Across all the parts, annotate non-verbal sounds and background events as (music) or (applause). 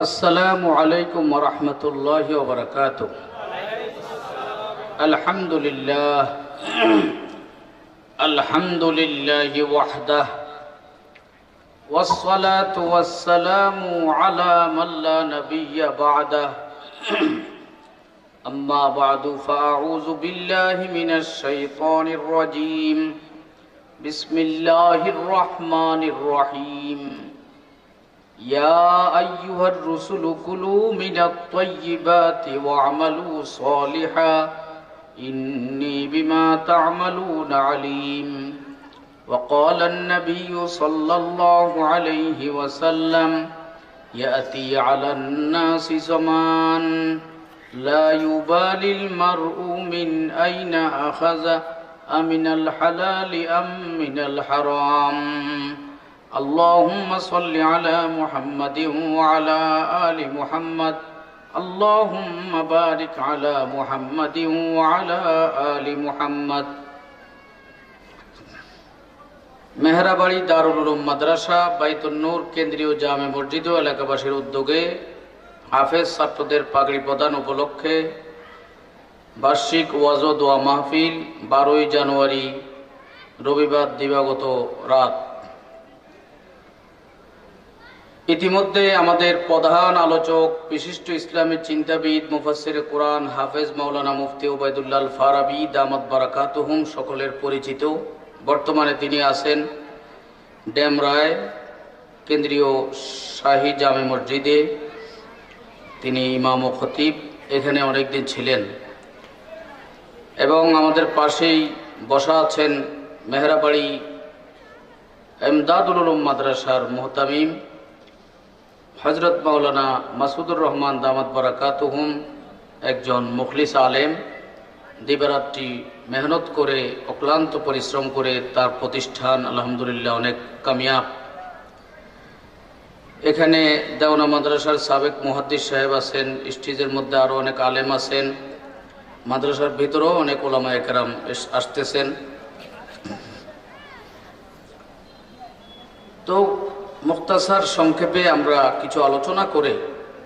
السلام عليكم ورحمة الله وبركاته. الحمد لله. (clears throat) الحمد لله وحده. والصلاة والسلام على من لا نبي بعده. (clears throat) أما بعد فأعوذ بالله من الشيطان الرجيم. بسم الله الرحمن الرحيم. يا أيها الرسل كلوا من الطيبات واعملوا صالحا إني بما تعملون عليم. وقال النبي صلى الله عليه وسلم يأتي على الناس زمان لا يبالي المرء من أين أخذ أمن الحلال أم من الحرام. اللهم صل على محمد وعلى آل محمد اللهم بارك على محمد وعلى آل محمد মেহরাবাড়ি দারুল উলুম মাদ্রাসা বাইতুল নূর কেন্দ্রীয় জামে মসজিদ ও এলাকাবাসীর উদ্যোগে হাফেজ ছাত্রদের পাগড়ি প্রদান উপলক্ষে বার্ষিক ওয়াজ ও দোয়া মাহফিল বারোই জানুয়ারি রবিবার দিবাগত রাত ইতিমধ্যে আমাদের প্রধান আলোচক, বিশিষ্ট ইসলামী চিন্তাবিদ মুফাসির কোরআন হাফেজ মাওলানা মুফতি ওবায়দুল্লাহ ফারাবি দামদ বারাকাতহুম সকলের পরিচিত। বর্তমানে তিনি আছেন ড্যামরায় কেন্দ্রীয় শাহী জামে মসজিদে। তিনি ইমাম ও খতিব, এখানে অনেকদিন ছিলেন। এবং আমাদের পাশেই বসা আছেন মেহরাবাড়ি এমদাদুল মাদ্রাসার মোহতামিম। হজরত মাওলানা মাসুদুর রহমান দামাত বারাকাতুহুম, একজন মুখলিস আলেম দিবারাত্রি মেহনত করে, অক্লান্ত পরিশ্রম করে তার প্রতিষ্ঠান আলহামদুলিল্লাহ অনেক কামিয়াব। এখানে দেওনা মাদ্রাসার সাবেক মুহাদ্দিস সাহেব আছেন, স্টেজের মধ্যে আরও অনেক আলেম আছেন, মাদ্রাসার ভিতরেও অনেক ওলামা একরাম আসতেছেন। তো মুক্তাসার সংক্ষেপে আমরা কিছু আলোচনা করে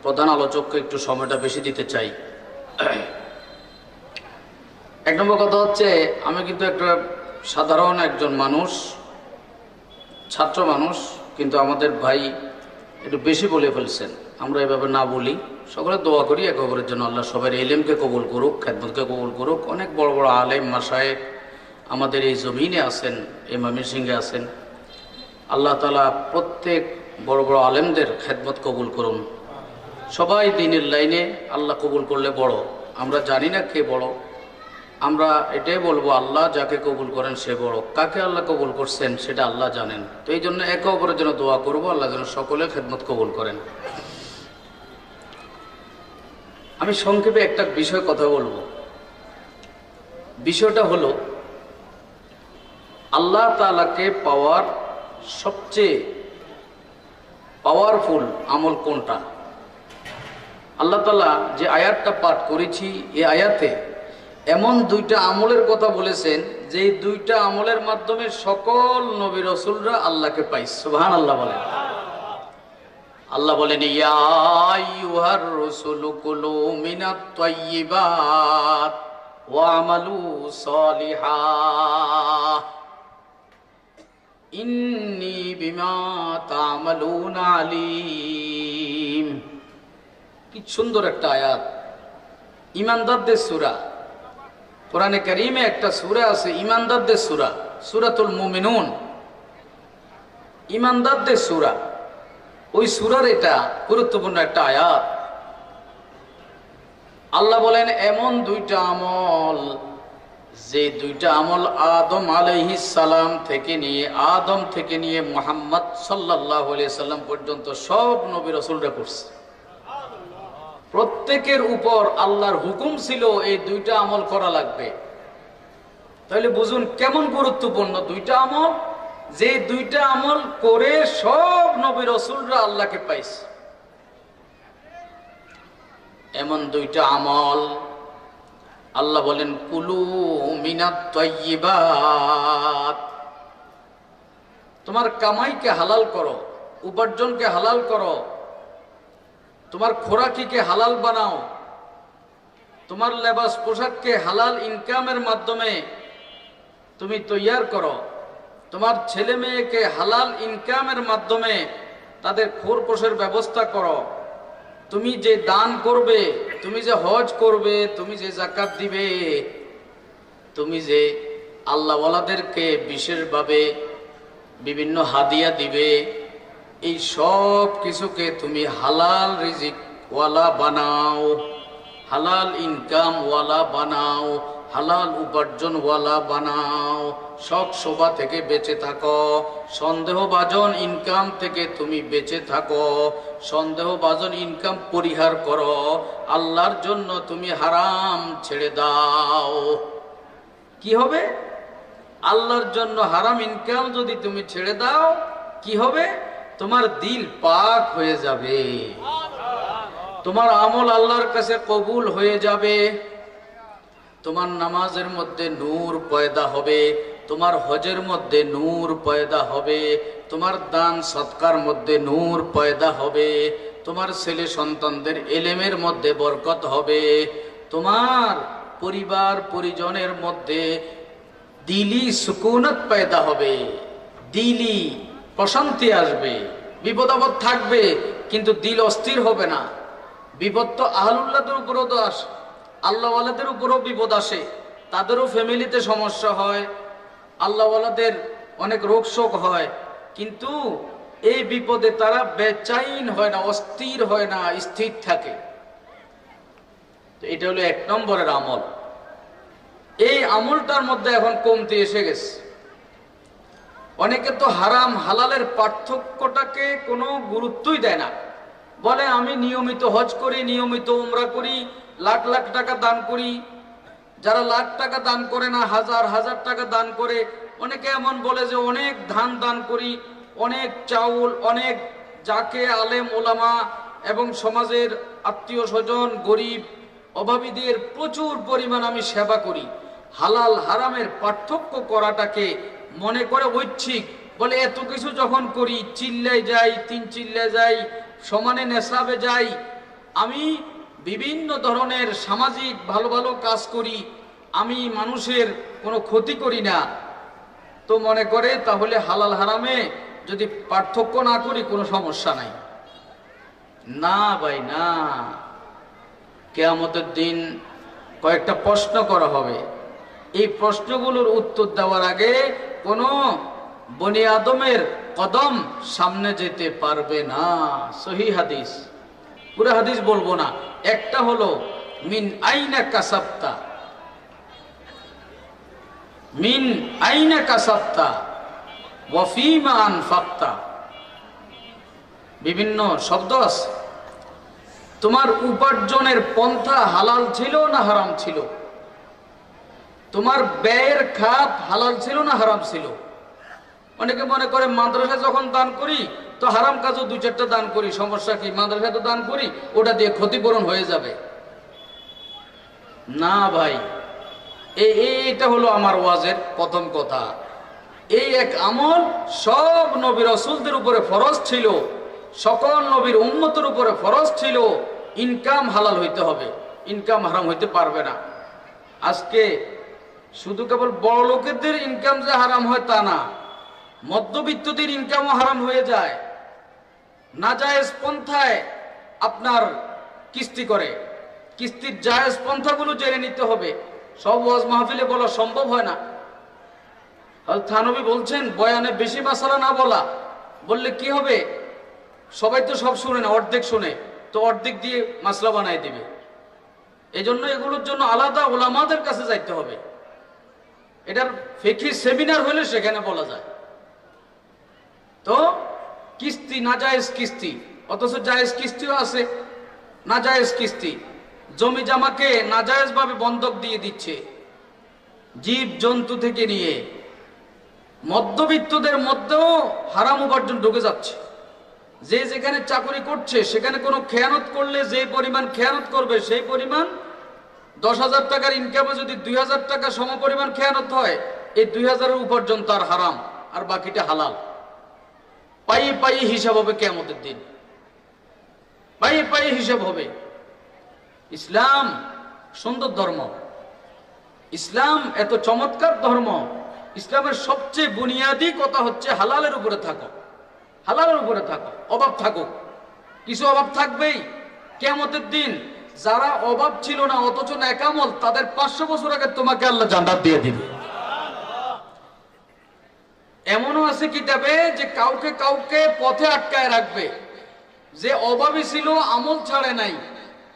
প্রধান আলোচককে একটু সময়টা বেশি দিতে চাই। এক নম্বর কথা হচ্ছে, আমি কিন্তু একটা সাধারণ একজন মানুষ, ছাত্র মানুষ, কিন্তু আমাদের ভাই একটু বেশি বলে ফেলছেন। আমরা এভাবে না বলি। সকলে দোয়া করি এক অপরের জন্য। আল্লাহ সবাই এলেমকে কবুল করুক, খেদমতকে কবুল করুক। অনেক বড় বড় আলেম মাসায়েক আমাদের এই জমিনে আছেন, এই ময়মনসিংহে আছেন। আল্লাহ তালা প্রত্যেক বড় বড় আলেমদের খেদমত কবুল করুন। সবাই দিনের লাইনে আল্লাহ কবুল করলে বড়। আমরা জানি না কে বড়। আমরা এটাই বলব, আল্লাহ যাকে কবুল করেন সে বড়। কাকে আল্লাহ কবুল করছেন সেটা আল্লাহ জানেন। তো এই জন্য একে অপরের জন্য দোয়া করব, আল্লাহ যেন সকলে খেদমত কবুল করেন। আমি সংক্ষেপে একটা বিষয় কথা বলব। বিষয়টা হলো, আল্লাহ তালাকে পাওয়ার সবচেয়ে পাওয়ারফুল আমল কোনটা? আল্লাহ তালা যে আয়াতটা পাঠ করেছি, এ আয়াতে এমন দুইটা আমলের কথা বলেছেন যে দুইটা আমলের মাধ্যমে সকল নবী রসুলরা আল্লাহকে পাই সুবহান আল্লাহ বলেন। আল্লাহ বলেন, ইয়া সলিহা। ইন্নি বিমা তা'মালুনা আলিম। কি সুন্দর একটা আয়াত। ইমানদারদের সূরা। কোরআনে কারিমে একটা সূরা আছে, ইমানদারদের সূরা, সূরাতুল মুমিনুন। ইমানদারদের সূরা। ওই সূরার এটা গুরুত্বপূর্ণ একটা আয়াত। আল্লাহ বলেন, এমন দুইটা আমল যে দুইটা আমল আদম আলাইহিস সালাম থেকে নিয়ে, আদম থেকে নিয়ে মোহাম্মদ সাল্লাহ সাল্লাম পর্যন্ত সব নবী রসুলরা করছে। প্রত্যেকের উপর আল্লাহর হুকুম ছিল এই দুইটা আমল করা লাগবে। তাহলে বুঝুন কেমন গুরুত্বপূর্ণ দুইটা আমল? যে দুইটা আমল করে সব নবী রসুলরা আল্লাহকে পাইছে। এমন দুইটা আমল আল্লাহ বলেন, কুলু মিনাত তোমার কামাইকে হালাল করো, উপার্জনকে হালাল করো, তোমার খোরাকিকে হালাল বানাও, তোমার লেবাস পোশাককে হালাল ইনকামের মাধ্যমে তুমি তৈয়ার করো, তোমার ছেলে মেয়েকে হালাল ইনকামের মাধ্যমে তাদের খোরপোশের ব্যবস্থা করো। তুমি যে দান করবে, তুমি যে হজ করবে, তুমি যে জাকাত দিবে, তুমি যে আল্লাহওয়ালাদেরকে বিশেষভাবে বিভিন্ন হাদিয়া দিবে, এই সব কিছুকে তুমি হালাল রিজিকওয়ালা বানাও। হালাল ইনকাম ওয়ালা বানাও, হালাল উপার্জন ওয়ালা বানাও, শখ শোভা থেকে বেঁচে থাকো, সন্দেহভাজন ইনকাম থেকে তুমি বেঁচে থাকো, সন্দেহভাজন ইনকাম পরিহার করো, আল্লাহর জন্য তুমি হারাম ছেড়ে দাও। কি হবে? আল্লাহর জন্য হারাম ইনকাম যদি তুমি ছেড়ে দাও, কি হবে? তোমার দিল পাক হয়ে যাবে। তোমার আমল আল্লাহর কাছে কবুল হয়ে যাবে। তোমার নামাজের মধ্যে নূর পয়দা হবে, তোমার হজের মধ্যে নূর পয়দা হবে, তোমার দান সৎকার মধ্যে নূর পয়দা হবে, তোমার ছেলে সন্তানদের এলেমের মধ্যে বরকত হবে, তোমার পরিবার পরিজনের মধ্যে দিলি সুকুনত পয়দা হবে, দিলি প্রশান্তি আসবে, বিপদ আপদ থাকবে, কিন্তু দিল অস্থির হবে না। বিপদ তো আহলুল্লাহদের উপরও তো আসে। আল্লাহওয়ালাদের উপরও বিপদ আসে। তাদেরও ফ্যামিলিতে সমস্যা হয়। আল্লাহওয়ালাদের অনেক রোগ শোক হয়। কিন্তু এই বিপদে তারা বেচাইন হয় না, অস্থির হয় না, স্থির থাকে। তো এটা হলো এক নম্বরের আমল। এই আমলটার মধ্যে এখন কমতে এসে গেছে। অনেকে তো হারাম, হালালের পার্থক্যটাকে কোনো গুরুত্বই দেয় না। বলে, আমি নিয়মিত হজ করি, নিয়মিত উমরা করি, লাখ লাখ টাকা দান করি। যারা লাখ টাকা দান করে না, হাজার হাজার টাকা দান করে, অনেকে এমন বলে যে, অনেক ধান দান করি, অনেক চাউল, অনেক যাকে আলেম ওলামা এবং সমাজের আত্মীয় স্বজন, গরিব, অভাবীদের প্রচুর পরিমাণ আমি সেবা করি। হালাল হারামের পার্থক্য করাটাকে মনে করে ঐচ্ছিক বলে, এত কিছু যখন করি, চিল্লায় যাই, তিন চিল্লায় যাই, সমানে নেশাবে যাই, আমি বিভিন্ন ধরনের সামাজিক ভালো ভালো কাজ করি, আমি মানুষের কোনো ক্ষতি করি না। তো মনে করে, তাহলে হালাল হারামে যদি পার্থক্য না করি, কোনো সমস্যা নাই। না ভাই, না। কেয়ামতের দিন কয়েকটা প্রশ্ন করা হবে। এই প্রশ্নগুলোর উত্তর দেওয়ার আগে কোনো বনি আদমের কদম সামনে যেতে পারবে না। সহি হাদিস। পুরো হাদিস বলব না। একটা হলো, মিন আইনা কাসাপ্তা মিন আইনা কাসাপ্তা ওয়াফিমা আনফাক্তা। বিভিন্ন শব্দ আছে। তোমার উপার্জনের পন্থা হালাল ছিল না হারাম ছিল? তোমার ব্যয়ের খাত হালাল ছিল না হারাম ছিল? অনেকে মনে করে মাদ্রাসা যখন দান করি, তো হারাম কাজও দুই চারটা দান করি। সমস্যা কি? মাদ্রাসা তো দান করি, ওটা দিয়ে ক্ষতিপূরণ হয়ে যাবে। না ভাই এই এইটা হলো আমার ওয়াজের প্রথম কথা। এই এক আমল সব নবীর রসুলদের উপরে ফরজ ছিল, সকল নবীর উম্মতের উপরে ফরজ ছিল। ইনকাম হালাল হইতে হবে, ইনকাম হারাম হইতে পারবে না। আজকে শুধু কেবল বড় লোকেদের ইনকাম যে হারাম হয় তা না মধ্যবিত্তদের ইনকামও হারাম হয়ে যায়। নাজায়েজ পন্থায় আপনার কিস্তি করে। কিস্তির জায়েজ পন্থাগুলো জেনে নিতে হবে। সব ওয়াজ মাহফিলে বলা সম্ভব হয় না। থানবী বলছেন, বয়ানে বেশি মাসালা না বলা। বললে কি হবে? সবাই তো সব শুনে না, অর্ধেক শুনে। তো অর্ধেক দিয়ে মাসলা বানাই দিবে। এই জন্য এগুলোর জন্য আলাদা ওলামাদের কাছে যাইতে হবে। এটার ফেকি সেমিনার হলে সেখানে বলা যায়। তো কিস্তি না জায়েজ কিস্তি, অথচ জায়েজ কিস্তিও আছে, না জায়েজ কিস্তি। জমি জামাকে নাজায়েজ ভাবে বন্ধক দিয়ে দিচ্ছে। জীব জন্তু থেকে নিয়ে মধ্যবিত্তদের মধ্যেও হারাম উপার্জন ঢুকে যাচ্ছে। যে যেখানে চাকরি করছে, সেখানে কোনো খেয়ানত করলে যে পরিমাণ খেয়ানত করবে, সেই পরিমাণ দশ হাজার টাকার ইনকামে যদি দুই হাজার টাকা সম পরিমাণ খেয়ানত হয়, এই দুই হাজারের উপার্জন তার হারাম, আর বাকিটা হালাল। পাই পাই হিসাব হবে কেমতের দিন। পায়ে পায়ে হিসেব হবে। ইসলাম সুন্দর ধর্ম। ইসলাম এত চমৎকার ধর্ম। ইসলামের সবচেয়ে বুনিয়াদী কথা হচ্ছে হালালের উপরে থাকো। হালালের উপরে থাকো, অভাব থাকুক। কিছু অভাব থাকবেই। কেমতের দিন যারা অভাব ছিল না, অথচ একামল তাদের পাঁচশো বছর আগে তোমাকে আল্লাহ জান্নাত দিয়ে দিবে। এমনও আছে কিতাবে যে কাউকে কাউকে পথে আটকায় রাখবে। যে অভাবী ছিল, আমল ছাড়ে নাই।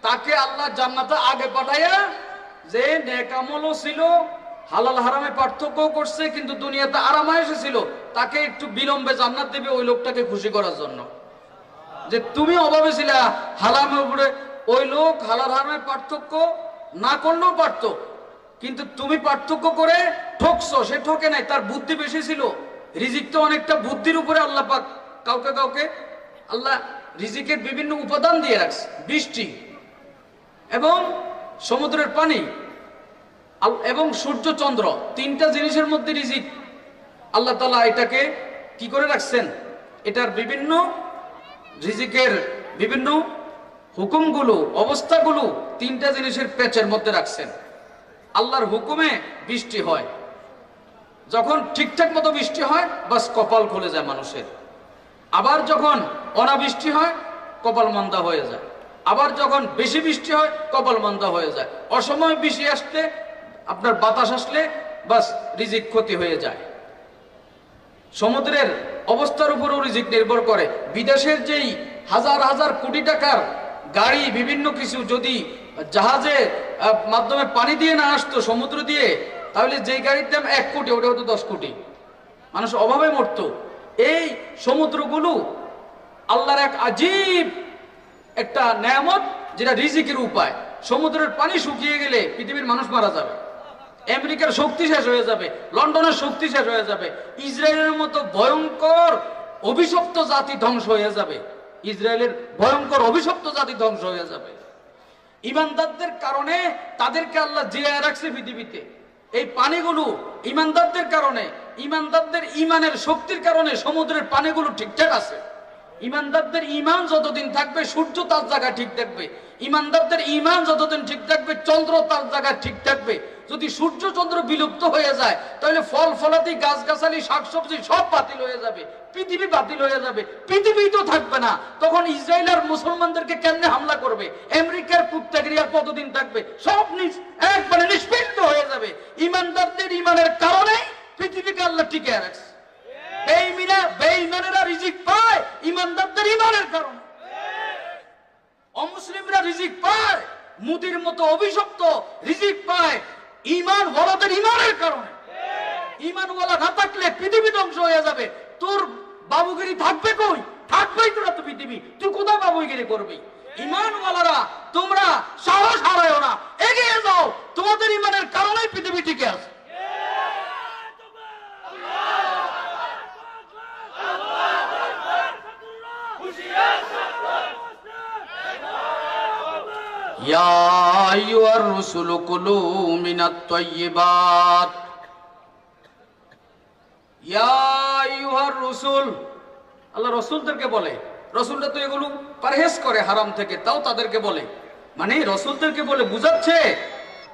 তাকে আল্লাহ জান্নাতে আগে পাঠাইয়া যে নেকামলও ছিল, হালাল হারামে পার্থক্য করছে, কিন্তু দুনিয়াতে আরামায় এসেছিল তাকে একটু বিলম্বে জান্নাত দেবে ওই লোকটাকে খুশি করার জন্য। যে তুমি অভাবে ছিলা হালামের উপরে ওই লোক হালাল হারামের পার্থক্য না করলেও পারত। কিন্তু তুমি পার্থক্য করে ঠকছো, সে ঠকে নাই, তার বুদ্ধি বেশি ছিল। রিজিক তো অনেকটা বুদ্ধির উপরে আল্লাহ পাক কাউকে কাউকে আল্লাহ রিজিকের বিভিন্ন উপাদান দিয়ে রাখছে। বৃষ্টি এবং সমুদ্রের পানি এবং সূর্য চন্দ্র, তিনটা জিনিসের মধ্যে রিজিক। আল্লাহ তালা এটাকে কি করে রাখছেন? এটার বিভিন্ন রিজিকের বিভিন্ন হুকুমগুলো, অবস্থাগুলো তিনটা জিনিসের পেচের মধ্যে রাখছেন। আল্লাহর হুকুমে বৃষ্টি হয়। যখন ঠিকঠাক মতো বৃষ্টি হয়, বাস কপাল খুলে যায় মানুষের। আবার যখন অনাবৃষ্টি হয়, কপাল মন্দা হয়ে যায়। আবার যখন বেশি বৃষ্টি হয়, কপাল মন্দা হয়ে যায়। অসময় বৃষ্টি আসলে, আপনার বাতাস আসলে, বাস রিজিক ক্ষতি হয়ে যায়। সমুদ্রের অবস্থার উপরও রিজিক নির্ভর করে। বিদেশের যেই হাজার হাজার কোটি টাকার গাড়ি, বিভিন্ন কিছু যদি জাহাজে মাধ্যমে পানি দিয়ে না আসতো, সমুদ্র দিয়ে তাহলে যেই গাড়ির দাম এক কোটি ওটা হতো দশ কোটি। মানুষ অভাবে মরতো। এই সমুদ্রগুলো আল্লাহর এক আজীব একটা নেয়ামত, যেটা রিজিকের উপায়। সমুদ্রের পানি শুকিয়ে গেলে পৃথিবীর মানুষ মারা যাবে। আমেরিকার শক্তি শেষ হয়ে যাবে, লন্ডনের শক্তি শেষ হয়ে যাবে, ইসরায়েলের মতো ভয়ঙ্কর অভিশপ্ত জাতি ধ্বংস হয়ে যাবে। ইসরায়েলের ভয়ঙ্কর অভিশপ্ত জাতি ধ্বংস হয়ে যাবে। ইমানদারদের কারণে তাদেরকে আল্লাহ জিয়ায় রাখছে পৃথিবীতে। এই পানিগুলো ইমানদারদের কারণে, ইমানদারদের ইমানের শক্তির কারণে সমুদ্রের পানিগুলো ঠিকঠাক আছে। ইমানদারদের ইমান যতদিন থাকবে, সূর্য তার জায়গা ঠিক থাকবে ইমানদারদের ইমান যতদিন ঠিক থাকবে, চন্দ্র তার জায়গা ঠিক থাকবে। যদি সূর্য চন্দ্র বিলুপ্ত হয়ে যায়, তাহলে ফল ফলাদি, গাছগাছালি, শাকসবজি সব বাতিল হয়ে যাবে। পৃথিবী বাতিল হয়ে যাবে। পৃথিবী তো থাকবে না। তখন ইসরায়েল আর মুসলমানদেরকে কেমনে হামলা করবে? আমেরিকার কুত্তাগিরি আর কতদিন থাকবে? সব নিজ একবারে নিষ্পিষ্ট হয়ে যাবে। ইমানদারদের ইমানের কারণে পৃথিবীকে আল্লাহ টিকে রাখছে। বেঈমিনা বেঈমানেরা রিজিক পায় ইমানদারদের ইমানের কারণে। অমুসলিমরা রিজিক পায়, মুদির মতো অভিশপ্ত রিজিক পায় ইমান ওয়ালাদের ইমানের কারণে। ইমান ওয়ালা না থাকলে পৃথিবী ধ্বংস হয়ে যাবে। তোর বাবুগিরি থাকবে কই? থাকবেই তোরা তো পৃথিবী। তুই কোথায় বাবুগিরি করবি? ইমান ওয়ালারা তোমরা সাহস হারায়ও না। এগিয়ে যাও। তোমাদের ইমানের কারণেই পৃথিবী টিকে আছে। يا أيها الرسل كلوا من الطيبات يا أيها الرسل আল্লাহ রসুলদেরকে বলে রসুলরা তো এগুলো পারহেজ করে হারাম থেকে তাও তাদেরকে বলে মানে রসুলদেরকে বলে বুঝাচ্ছে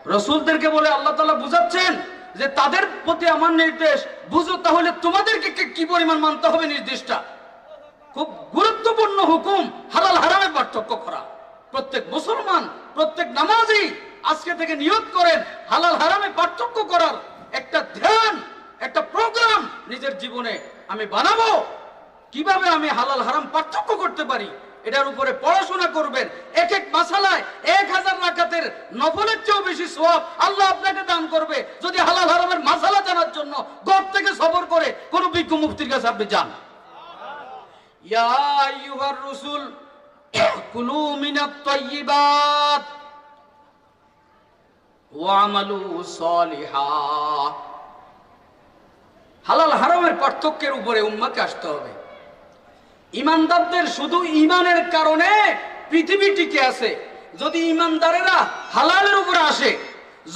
রসুলদেরকে বলে আল্লাহ তাআলা বুঝাচ্ছেন যে তাদের প্রতি আমার নির্দেশ বুঝো তাহলে তোমাদেরকে কে- কি পরিমাণ মানতে হবে নির্দেশটা খুব গুরুত্বপূর্ণ হুকুম হালাল হারামে পার্থক্য করা প্রত্যেক মুসলমান প্রত্যেক নামাজি আজকে থেকে নিয়োগ করেন, হালাল হারামে পার্থক্য করার একটা ধ্যান, একটা প্রোগ্রাম নিজের জীবনে আমি বানাবো। কীভাবে আমি হালাল হারাম পার্থক্য করতে পারি? এটার উপরে পড়াশোনা করবেন। এক এক মাসালায় এক হাজার রাকাতের নফলের চেয়েও বেশি সোয়াব আল্লাহ আপনাকে দান করবে। যদি হালাল হারামের মাসালা জানার জন্য ঘর থেকে সফর করে কোন বিজ্ঞ মুফতির কাছে আপনি যান। ইয়া আইয়ুহার রসুল কুলু মিনাত তাইয়িবাত ওয়ামালু সলিহা। হালাল হারামের পার্থক্যের উপরে উম্মাকে আসতে হবে। ইমানদারদের শুধু ইমানের কারণে পৃথিবী টিকে আছে। যদি ইমানদারেরা হালালের উপরে আসে,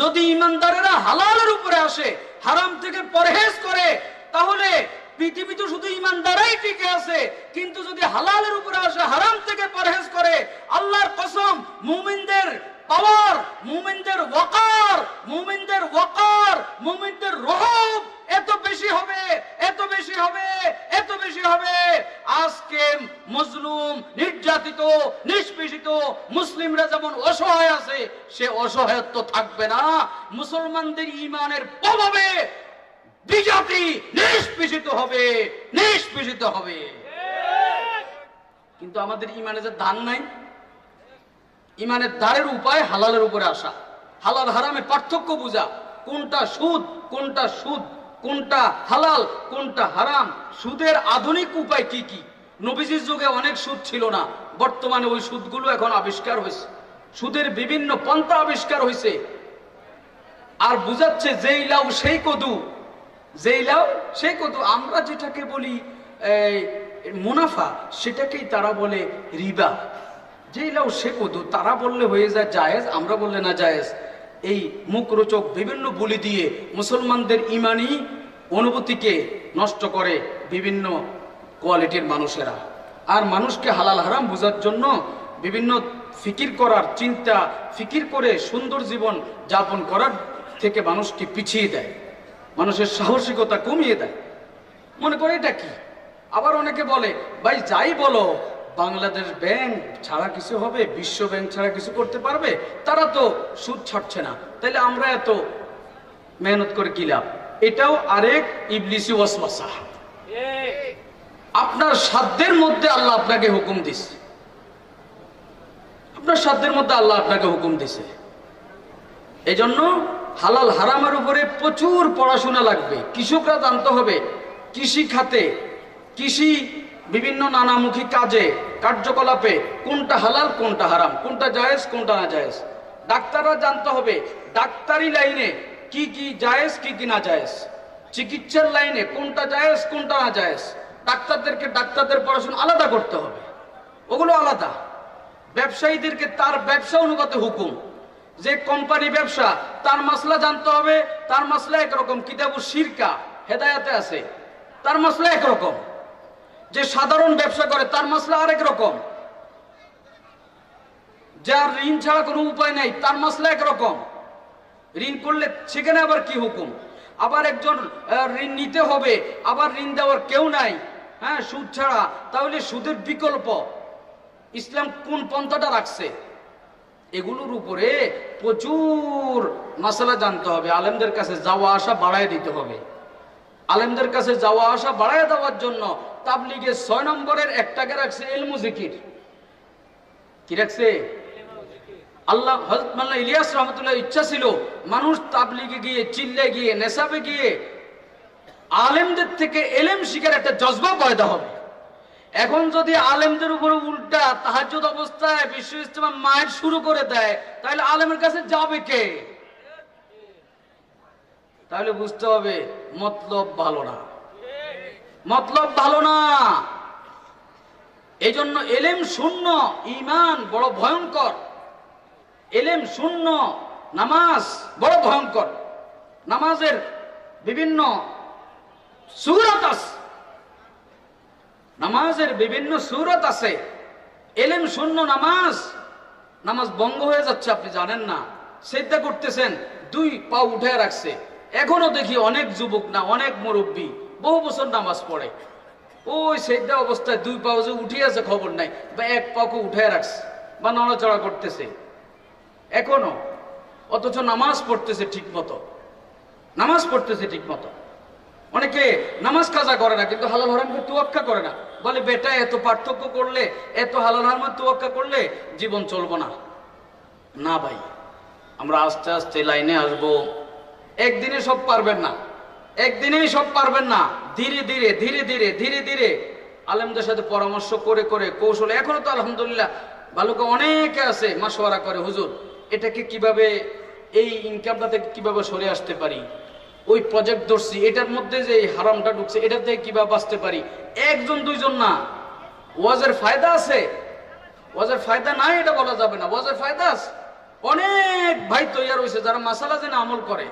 যদি ইমানদারেরা হালালের উপরে আসে, হারাম থেকে পরহেজ করে, তাহলে পৃথিবী তো শুধু ইমানদারাই টিকে আছে। কিন্তু যদি হালালের উপরে আসে, হারাম থেকে পরহেজ করে আল্লাহর কসম, মুমিনদের পাওয়ার মুমিনদের ওয়াকার মুমিনদের ওয়াকার, মুমিনদের রহব এত বেশি হবে, এত বেশি হবে, এত বেশি হবে। আজকে মজলুম, নির্যাতিত, নিষ্পেষিত মুসলিমরা যেমন অসহায় আছে, সে অসহায়ত্ব থাকবে না। মুসলমানদের ইমানের প্রভাবে বিজাতি নিষ্পেষিত হবে নিষ্পেষিত হবে। কিন্তু আমাদের ইমানে যে দান নাই ইমানের দ্বারের উপায় হালালের উপরে আসা। হালাল হারামে পার্থক্য বোঝা। কোনটা সুদ কোনটা সুদ, কোনটা হালাল, কোনটা হারাম, সুদের আধুনিক উপায় কি কি? নবীজির যুগে অনেক সুদ ছিল না। বর্তমানে ওই সুদগুলো এখন আবিষ্কার হয়েছে। সুদের বিভিন্ন পন্থা আবিষ্কার হয়েছে। আর বুঝাচ্ছে যেই লাউ সেই কদু। যেই লাউ সেই কদু। আমরা যেটাকে বলি মুনাফা, সেটাকেই তারা বলে রিবা। যেই লাউ সে কদু, তারা বললে হয়ে যায় জায়েজ, আমরা বললে না জায়েজ। এই মুখরোচক বিভিন্ন বলি দিয়ে মুসলমানদের ইমানি অনুভূতিকে নষ্ট করে বিভিন্ন কোয়ালিটির মানুষেরা। আর মানুষকে হালাল হারাম বোঝার জন্য বিভিন্ন ফিকির করার চিন্তা, ফিকির করে সুন্দর জীবন যাপন করার থেকে মানুষকে পিছিয়ে দেয়। মানুষের সাহসিকতা কমিয়ে দেয়। মনে করে এটা কি? আবার অনেকে বলে, ভাই, যাই বলো, বাংলাদেশ ব্যাংক ছাড়া কিছু হবে, বিশ্ব ব্যাংক ছাড়া কিছু করতে পারবে? তারা তো সুদ ছাড়ছে না। তাইলে আমরা এত মেহনত করে কি লাভ? এটাও আরেক ইবলিসি ওয়াসওয়াসা। আপনার সাধ্যের মধ্যে আল্লাহ আপনাকে হুকুম দিছে। আপনার সাধ্যের মধ্যে আল্লাহ আপনাকে হুকুম দিছে। এই জন্য হালাল হারামের উপরে প্রচুর পড়াশোনা লাগবে। কৃষকরা জানতে হবে, কৃষি খাতে কৃষি বিভিন্ন নানামুখী কাজে, কার্যকলাপে কোনটা হালাল, কোনটা হারাম, কোনটা জায়েজ, কোনটা না জায়েজ। ডাক্তাররা জানতে হবে, ডাক্তারি লাইনে কি কি জায়েজ, কি কি না জায়েজ। চিকিৎসার লাইনে কোনটা জায়েজ, কোনটা না জায়েজ। ডাক্তারদেরকে ডাক্তারদের পড়াশোনা আলাদা করতে হবে। ওগুলো আলাদা। ব্যবসায়ীদেরকে তার ব্যবসা অনুগত হুকুম। যে কোম্পানি ব্যবসা, তার মাসলা জানতে হবে, তার মাসলা একরকম। কিতাবু শিরকা, হেদায়াতে আছে। তার মাসলা একরকম। যে সাধারণ ব্যবসা করে, তার মাসলা আরেক রকম। যার ঋণ ছাড়া কোনো উপায় নাই, তার মাসলা একরকম ঋণ করলে সেখানে আবার কি হুকুম? আবার একজন ঋণ নিতে হবে, আবার ঋণ দেওয়ার কেউ নাই। হ্যাঁ সুদ ছাড়া। তাহলে সুদের বিকল্প। ইসলাম কোন পন্থাটা রাখছে? এগুলোর উপরে প্রচুর মশলা জানতে হবে। আলেমদের কাছে যাওয়া আসা বাড়ায় দিতে হবে। আলেমদের কাছে যাওয়া আসা বাড়ায় দেওয়ার জন্য তাবলিগের ছয় নম্বরের একটাকে রাখছে? এলমু জিকির। কি রাখছে? আল্লাহ হজরত মাল্লা ইলিয়াস রহমতুল্লাহ ইচ্ছা ছিল, মানুষ তাবলিগে গিয়ে, চিল্লে গিয়ে, নেশাবে গিয়ে, আলেমদের থেকে এলেম শিকার একটা জজবা পয়দা হবে। এখন যদি আলেমদের উপরে উল্টা তাহাজ্জুদ অবস্থায় বিশ্ব ইস্তেমা মায়ের শুরু করে দেয়, তাহলে আলেমের কাছে যাবে কে? তাহলে বুঝতে হবে, মতলব ভালো না। মতলব ভালো না। এই জন্য এলেম শূন্য ইমান বড় ভয়ঙ্কর। এলেম শূন্য, নামাজ বড় ভয়ঙ্কর। নামাজের বিভিন্ন সুরত আছে। নামাজের বিভিন্ন সুরত আছে। এলেম শূন্য, নামাজ। নামাজ বঙ্গ হয়ে যাচ্ছে, আপনি জানেন না। সেদ্ধা করতেছেন, দুই পা উঠে রাখছে। এখনও দেখি অনেক যুবক না, অনেক মুরব্বী। বহু বছর নামাজ পড়ে। ওই সেদ্ধা অবস্থায় দুই পাও যে উঠে আছে খবর নাই, বা এক পাকে উঠে রাখছে, বা নড়াচড়া করতেছে। এখনও। অথচ নামাজ পড়তেছে ঠিক মতো। নামাজ পড়তেছে ঠিক মতো। অনেকে নামাজ কাজা করে না, কিন্তু হালাল হারামকে তুয়াক্কা করে না। বলে, বেটা, এত পার্থক্য করলে, এত হালাল হারামের তুয়াক্কা করলে জীবন চলবো না। না ভাই, আমরা আস্তে আস্তে লাইনে আসব। একদিনে সব পারবেন না। একদিনেই সব পারবেন না। ধীরে ধীরে ধীরে ধীরে ধীরে ধীরে। আলেমদের সাথে পরামর্শ করে করে কৌশলে। এখনও তো আলহামদুলিল্লাহ ভালুকা অনেকে আছে মাসোয়ারা করে, হুজুর। এটাকে কীভাবে, এই ইনকামটা থেকে কীভাবে সরে আসতে পারি? ওই প্রজেক্ট ধরছি, এটার মধ্যে যে হারামটা ঢুকছে, এটা থেকে কীভাবে বাঁচতে পারি? একজন, দুইজন না। ওয়াজের ফায়দা আছে। ওয়াজের ফায়দা নাই, এটা বলা যাবে না। ওয়াজের ফায়দা আছে। অনেক ভাই তৈয়ার হয়েছে যারা মাসালা জেনে আমল করে।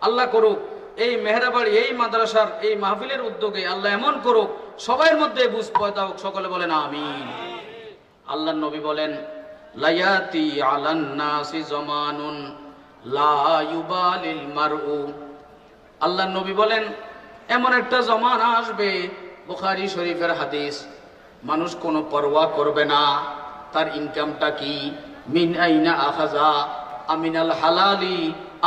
আল্লাহ করুক। এই মেহরাবাড়ি, এই মাদ্রাসার এই মাহফিলের উদ্যোগে আল্লাহ এমন করুক সবার মধ্যে বুঝ পয়দা হোক, সকলে বলেন আমিন। আল্লাহ নবী বলেন, লায়াতি আলান নাসি জমানুন, লা ইউবালিল মারউ। আল্লাহ নবী বলেন, এমন একটা জমানা আসবে, বুখারী শরীফের হাদিস, মানুষ কোনো পরোয়া করবে না, তার ইনকামটা কি? মিন আইনা আখাজা, আমিনাল হালালি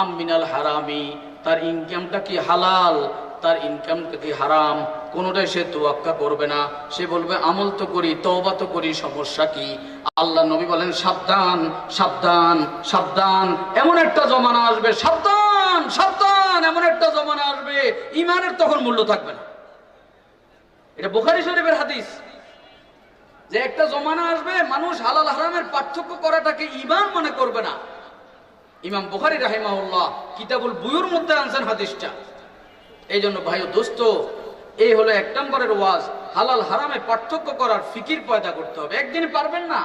আমিনাল হারামি তার ইনকামটা কি হালাল, তার ইনকামটা কি হারাম, কোনোটাই সে তোয়াক্কা করবে না। সে বলবে, আমল তো করি, তওবা তো করি, সমস্যা কি? আল্লাহ নবী বলেন, সাবধান সাবধান সাবধান। এমন একটা জমানা আসবে, সাবধান সাবধান, এমন একটা জমানা আসবে, ইমানের তখন মূল্য থাকবে না। এটা বোখারি শরীফের হাদিস। যে একটা জমানা আসবে, মানুষ হালাল হারামের পার্থক্য করাটাকে ইমান মনে করবে না। ইমাম বুখারি রাহিমাহুল্লাহ কিতাবুল বুয়ুর মধ্যে আনছেন হাদিসটা। এই জন্য ভাই দোস্ত, এই হলো এক নম্বরের ওয়াজ, হালাল হারামে পার্থক্য করার ফিকির পয়দা করতে হবে। একদিনে পারবেন না।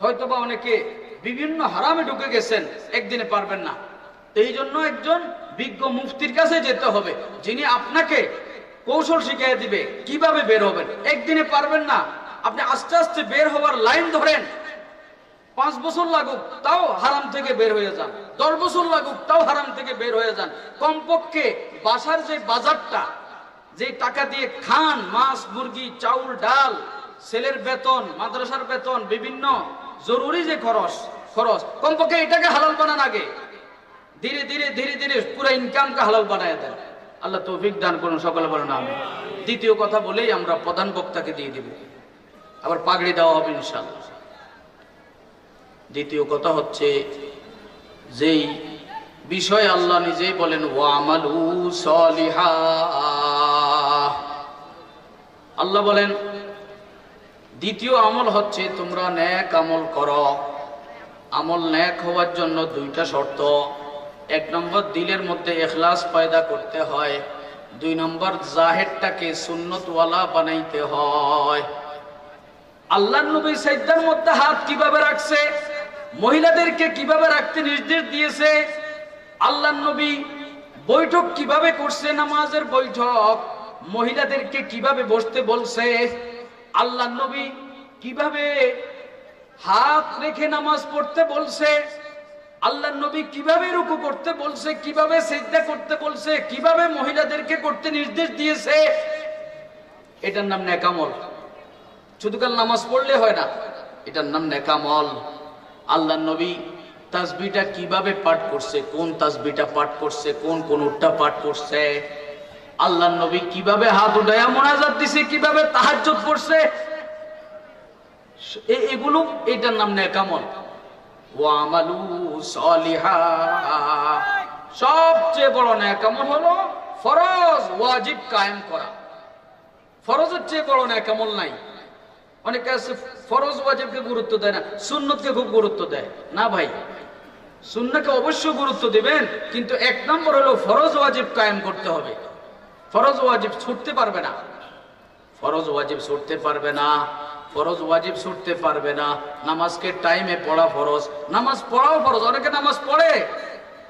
হয়তোবা অনেকে বিভিন্ন হারামে ঢুকে গেছেন, একদিনে পারবেন না। এই জন্য একজন বিজ্ঞ মুফতির কাছে যেতে হবে, যিনি আপনাকে কৌশল শিখিয়ে দিবে, কীভাবে বের হবেন। একদিনে পারবেন না। আপনি আস্তে আস্তে বের হওয়ার লাইন ধরেন পাঁচ বছর লাগুক, তাও হারাম থেকে বের হয়ে যান। দশ বছর লাগুক, তাও হারাম থেকে বের হয়ে যান। কমপক্ষে বাসার যে বাজারটা, যে টাকা দিয়ে খান, মাছ, মুরগি, চাউল, ডাল, ছেলের বেতন, মাদ্রাসার বেতন, বিভিন্ন জরুরি যে খরচ খরচ, কমপক্ষে এটাকে হালাল বানান আগে। ধীরে ধীরে ধীরে ধীরে পুরো ইনকামকে হালাল বানায় দেন। আল্লাহ তৌফিক দান করুন, সকলে বলেন আমি দ্বিতীয় কথা বলেই আমরা প্রধান বক্তাকে দিয়ে দিব। আবার পাগড়ি দেওয়া হবে ইনশাল্লাহ দ্বিতীয় কথা হচ্ছে, যেই বিষয় আল্লাহ নিজেই বলেন সলিহা। আল্লাহ বলেন, দ্বিতীয় আমল হচ্ছে তোমরা ন্যাক আমল করো। আমল ন্যাক হওয়ার জন্য দুইটা শর্ত। এক নম্বর, দিলের মধ্যে এখলাস পয়দা করতে হয়। দুই নম্বর, জাহেরটাকে সুন্নতওয়ালা বানাইতে হয়। আল্লাহ নবী সাইদার মধ্যে হাত কীভাবে রাখছে, মহিলাদেরকে কীভাবে রাখতে নির্দেশ দিয়েছে, আল্লাহ নবী বৈঠক কীভাবে করছে, নামাজের বৈঠক, মহিলাদেরকে কীভাবে বসতে বলছে, আল্লাহ নবী কীভাবে হাত রেখে নামাজ পড়তে বলছে, আল্লাহ নবী কীভাবে রুকু করতে বলছে, কীভাবে সেজদা করতে বলছে, কীভাবে মহিলাদেরকে করতে নির্দেশ দিয়েছে, এটার নাম নেকামল। শুধু কাল নামাজ পড়লে হয় না, এটার নাম নেকামল। আল্লাহ নবী তাসবিটা কীভাবে পাঠ করছে, কোন তাসবিটা পাঠ করছে, কোন কোন উট্টা পাঠ করছে আল্লাহ নবী কীভাবে হাত উঠায়া মোনাজাত দিছে, কীভাবে তাহাজ্জুদ করছে এগুলো, এটার নাম নেকামল। ওয়ামালু সলিহা। সবচেয়ে বড় নেকামল হলো ফরজ, ওয়াজিব কায়েম করা। ফরজের চেয়ে বড় নেকামল নাই। অনেকে আছে ফরজ ওয়াজিবকে গুরুত্ব দেয় না, সুন্নতকে খুব গুরুত্ব দেয়। না ভাই সুন্নকে অবশ্যই গুরুত্ব দিবেন, কিন্তু এক নম্বর হলো ফরজ ওয়াজিব কায়েম করতে হবে। ফরজ ওয়াজিব ছুটতে পারবে না। ফরজ ওয়াজিব ছুটতে পারবে না, ফরজ ওয়াজিব ছুটতে পারবে না। নামাজকে টাইমে পড়া ফরজ, নামাজ পড়াও ফরজ, অনেকে নামাজ পড়ে।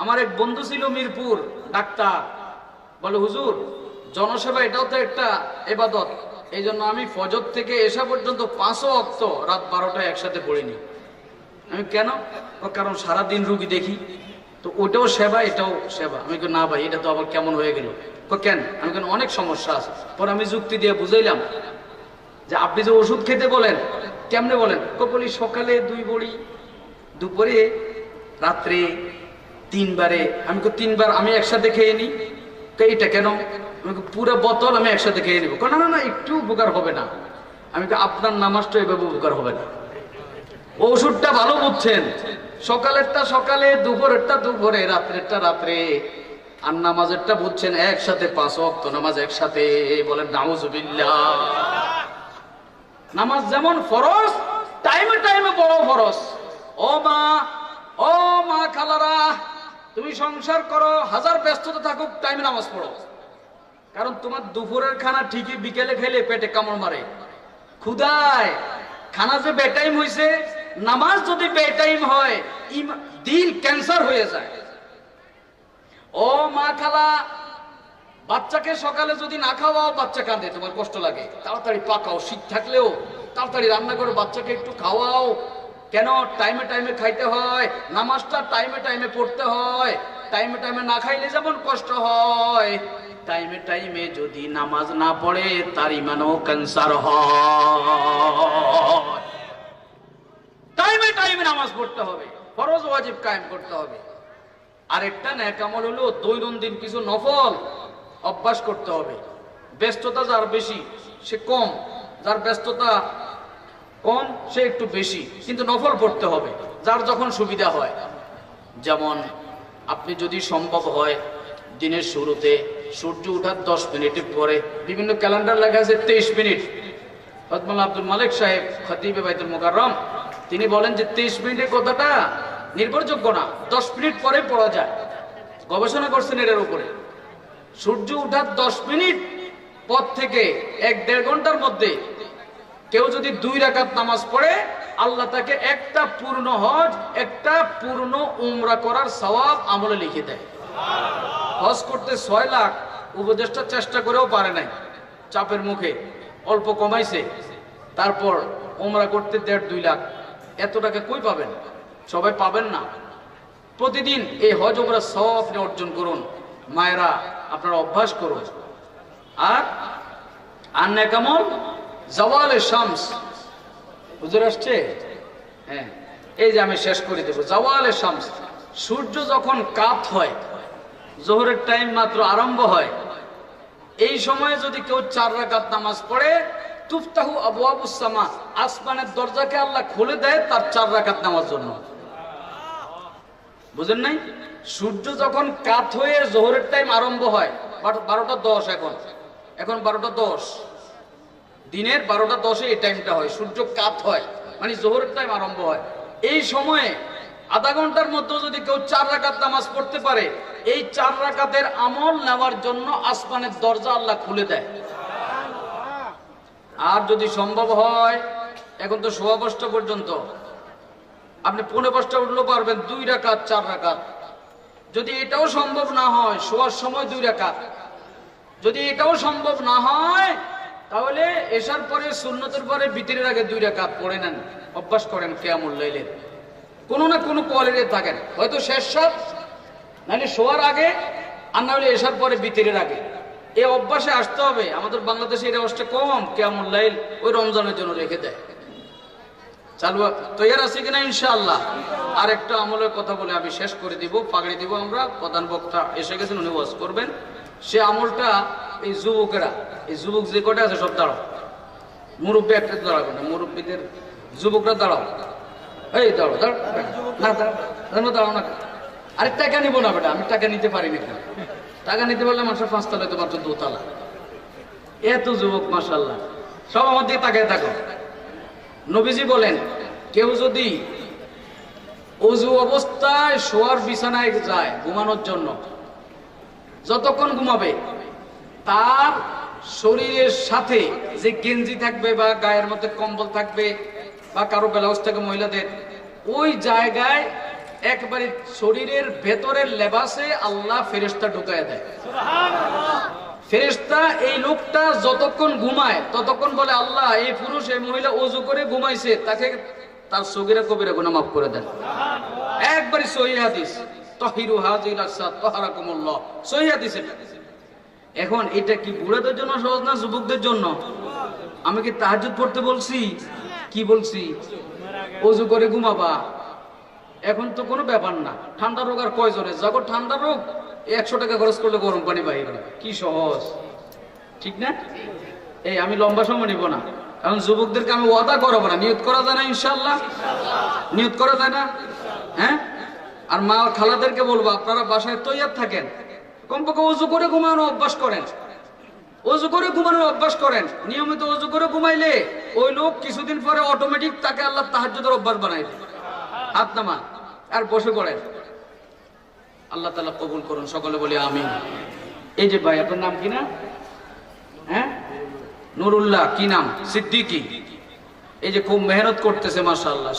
আমার এক বন্ধু ছিল মিরপুর, ডাক্তার। বলে, হুজুর, জনসেবা এটাও তো একটা এবাদত। এই জন্য আমি ফজর থেকে এসা পর্যন্ত পাঁচও অক্ত রাত বারোটায় একসাথে পড়িনি। আমি কেন? কারণ সারাদিন রুগী দেখি। তো ওটাও সেবা, এটাও সেবা। আমি না ভাই, এটা তো আবার কেমন হয়ে গেল? কেন? আমি কেন অনেক সমস্যা আছে। পরে আমি যুক্তি দিয়ে বুঝাইলাম যে আপনি যে ওষুধ খেতে বলেন, কেমনে বলেন? বলি সকালে দুই বড়ি, দুপুরে, রাত্রে তিনবারে। আমি তিনবার আমি একসাথে খেয়ে নিই। এটা কেন? পুরো বোতল আমি একসাথে খেয়ে নিব। না না না, একটু উপকার হবে না। আমি আপনার নামাজটা এভাবে উপকার হবে না। ওষুধটা ভালো বুঝছেন। সকালেরটা সকালে, দুপুরেরটা দুপুরে, রাত্রেরটা রাত্রে। আর নামাজেরটা বুঝছেন, একসাথে পাঁচ অক্ত নামাজ একসাথে। বলেন, নাউজুবিল্লাহ। নামাজ যেমন ফরজ, টাইমে টাইমে বড় ফরজ। ও মা ও মা খালারা তুমি সংসার করো, হাজার ব্যস্ততা থাকুক টাইমে নামাজ পড়ো। কারণ তোমার দুপুরের খানা ঠিকই বিকেলে খেলে পেটে কামড় মারে। ক্ষুদায় খানা যে বেটাইম হয়েছে নামাজ যদি বেটাইম হয় দিল ক্যান্সার হয়ে যায়। ও মা খালা, বাচ্চাকে সকালে যদি না খাওয়াও, বাচ্চা কাঁদে, তোমার কষ্ট লাগে। তাড়াতাড়ি পাকাও, শীত থাকলেও, তাড়াতাড়ি রান্না করে বাচ্চাকে একটু খাওয়াও কেন টাইমে টাইমে খাইতে হয় নামাজটা টাইমে টাইমে পড়তে হয় টাইমে টাইমে না খাইলে যেমন কষ্ট হয় টাইমে টাইমে যদি নামাজ না পড়ে তার ইমানও ক্যান্সার হয় টাইমে টাইমে নামাজ পড়তে হবে ফরজ ওয়াজিব কায়েম করতে হবে আরেকটা ন্যাকামল হলো দৈনন্দিন কিছু নফল অভ্যাস করতে হবে ব্যস্ততা যার বেশি সে কম যার ব্যস্ততা কম, সে একটু বেশি। কিন্তু নফল পড়তে হবে, যার যখন সুবিধা হয়। যেমন, আপনি যদি সম্ভব হয়, দিনের শুরুতে সূর্য ওঠার দশ মিনিটের পরে, বিভিন্ন ক্যালেন্ডার লেখা আছে তেইশ মিনিট। হজমুল আব্দুল মালিক সাহেব, খতিবে বাইতুল মোকাররম, তিনি বলেন যে তেইশ মিনিটের কথাটা নির্ভরযোগ্য না, দশ মিনিট পরে পড়া যায়। গবেষণা করছেন এটার উপরে। সূর্য ওঠার দশ মিনিট পর থেকে এক দেড় ঘণ্টার মধ্যে কেউ যদি দুই রাকাত নামাজ পড়ে, আল্লাহ তাকে একটা পূর্ণ হজ, একটা পূর্ণ উমরা করার সওয়াব আমলে লিখে দেয়। হজ করতে ছয় লাখ উপদেষ্টা চেষ্টা করেও পারে নাই। চাপের মুখে অল্প কমাইছে, তারপর ওমরা করতে দেড় দুই লাখ। এত টাকা কই পাবেন? সবাই পাবেন না। প্রতিদিন এই হজ ওমরা সব আপনি অর্জন করুন। মায়েরা, আপনারা অভ্যাস করুন। আর আর নেকামল জওয়ালে শামস। হুজুর আসছে? হ্যাঁ এই যে আমি শেষ করে দেবো। জওয়ালে শামস। সূর্য যখন কাত হয়, জোহরের টাইম মাত্র আরম্ভ হয়, এই সময়ে যদি কেউ চার রাকাত নামাজ পড়ে, তুফতাহু আবু আবুসামা আসমানের দরজাকে আল্লাহ খুলে দেয়, তার চার রাকাত নামাজ জন্য। বুঝেন নাই? সূর্য যখন কাত হয়ে জোহরের টাইম আরম্ভ হয় বারোটা দশ এখন। এখন বারোটা দশ। দিনের বারোটা দশে এই টাইমটা হয়, সূর্য কাত হয় মানে জোহরের টাইম আরম্ভ হয়। এই সময়ে আধা ঘণ্টার মধ্যে যদি কেউ চার রাকাত নামাজ পড়তে পারে, এই চার রাকাতের আমল নেওয়ার জন্য আসমানের দরজা আল্লাহ খুলে দেয়। আর যদি সম্ভব হয়, এখন তো সোয়া পাঁচটা পর্যন্ত, আপনি পৌনে পাঁচটা উঠলেও পারবেন, দুই রাকাত, চার রাকাত। যদি এটাও সম্ভব না হয়, শোয়ার সময় দুই রাকাত। যদি এটাও সম্ভব না হয় তাহলে এসার পরে, সুন্নতের পরে বিতিরের আগে দুই রাকাত পড়ে নেন, অভ্যাস করেন কেয়ামুল লাইলের কোনো না কোনো কোয়ালিটি থাকেন হয়তো শেষ সব, নাহলে শোয়ার আগে আর না হলে এসার পরে বিতিরের আগে। এই অভ্যাসে আসতে হবে। আমাদের বাংলাদেশে এই অবস্থা কম, কেয়ামুল লাইল ওই রমজানের জন্য রেখে দেয়। চালু তৈয়ার আছে কিনা ইনশাআল্লাহ? আর একটা আমলের কথা বলে আমি শেষ করে দিব, পাগড়ি দিব আমরা। প্রধান বক্তা এসে গেছেন, উনি ওয়াজ করবেন। সে আমলটা এই যুবকেরা, এই যুবক যে কটা আছে সব দাঁড়াও। মুরব্বী একটা দাঁড়াবে না, মুরব্বীদের যুবকরা দাঁড়াও। এই দাঁড়াও দাঁড়াও না দাঁড়াও না। আরে টাকা নিবো না বেটা, আমি টাকা নিতে পারিনি কেন? টাকা নিতে পারলে মানুষের পাঁচতলা হইতে মাত্র দোতলা এত যুবক মাসাল্লাহ সব আমার দিকে তাকায় থাকো। নবীজি বলেন, কেউ যদি অজু অবস্থায় শোয়ার বিছানায় যায় ঘুমানোর জন্য যতক্ষণ ঘুমাবে তার শরীরের সাথে যে গেঞ্জি থাকবে বা গায়ের মধ্যে কম্বল থাকবে বা কারও ব্লাউজ থাকে মহিলাদের ওই জায়গায় একবারে শরীরের ভেতরের লেবাসে আল্লাহ ফেরেস্তা ঢুকায় দেয়। ফেরেস্তা এই লোকটা যতক্ষণ ঘুমায় ততক্ষণ বলে আল্লাহ এই পুরুষ এই মহিলা অজু করে ঘুমাইছে তাকে তার সগিরা কবিরা গুনাহ মাফ করে দেন। একবারে সহি হাদিস। তহিরু হাজিল আকসা তহারাকুমুল্লাহ। সহি হাদিস। এটা এখন এটা কি বুড়াদের জন্য সহজ না যুবকদের জন্য? আমি কি তাহাজ্জুদ পড়তে বলছি? কি বলছি? অজু করে ঘুমাবা। এখন তো কোনো ব্যাপার না। ঠান্ডা রোগ আর কয়জনে যখন ঠান্ডা রোগ, একশো টাকা খরচ করলে গরম পানি বাইরে কি সহজ? ঠিক না? এই, আমি লম্বা সময় নিব না। এখন যুবকদেরকে আমি ওয়াদা করাবো না। নিয়ত করা যায় না ইনশাল্লাহ নিয়ত করা যায় না? হ্যাঁ? আর মা খালাদেরকে বলব, আপনারা বাসায় তৈয়ার থাকেন। কমপক্ষে অজু করে ঘুমানো অভ্যাস করেন। অজু করে ঘুমানোর অভ্যাস করেন। নিয়মিত অজু করে ঘুমাইলে ওই লোক কিছুদিন পরে অটোমেটিক তাকে আল্লাহ তাহাজ্জুদের অভ্যাস বানাই হাত নামান আর বসে পড়েন। আল্লাহ তালা কবুল করুন, সকলে বলি আমিন। এই যে ভাই, আপনার নাম কি না? হ্যাঁ? নুরুল্লাহ, কি নাম? সিদ্দিকি। এই যে খুব মেহনত করতেছে, মাশাআল্লাহ।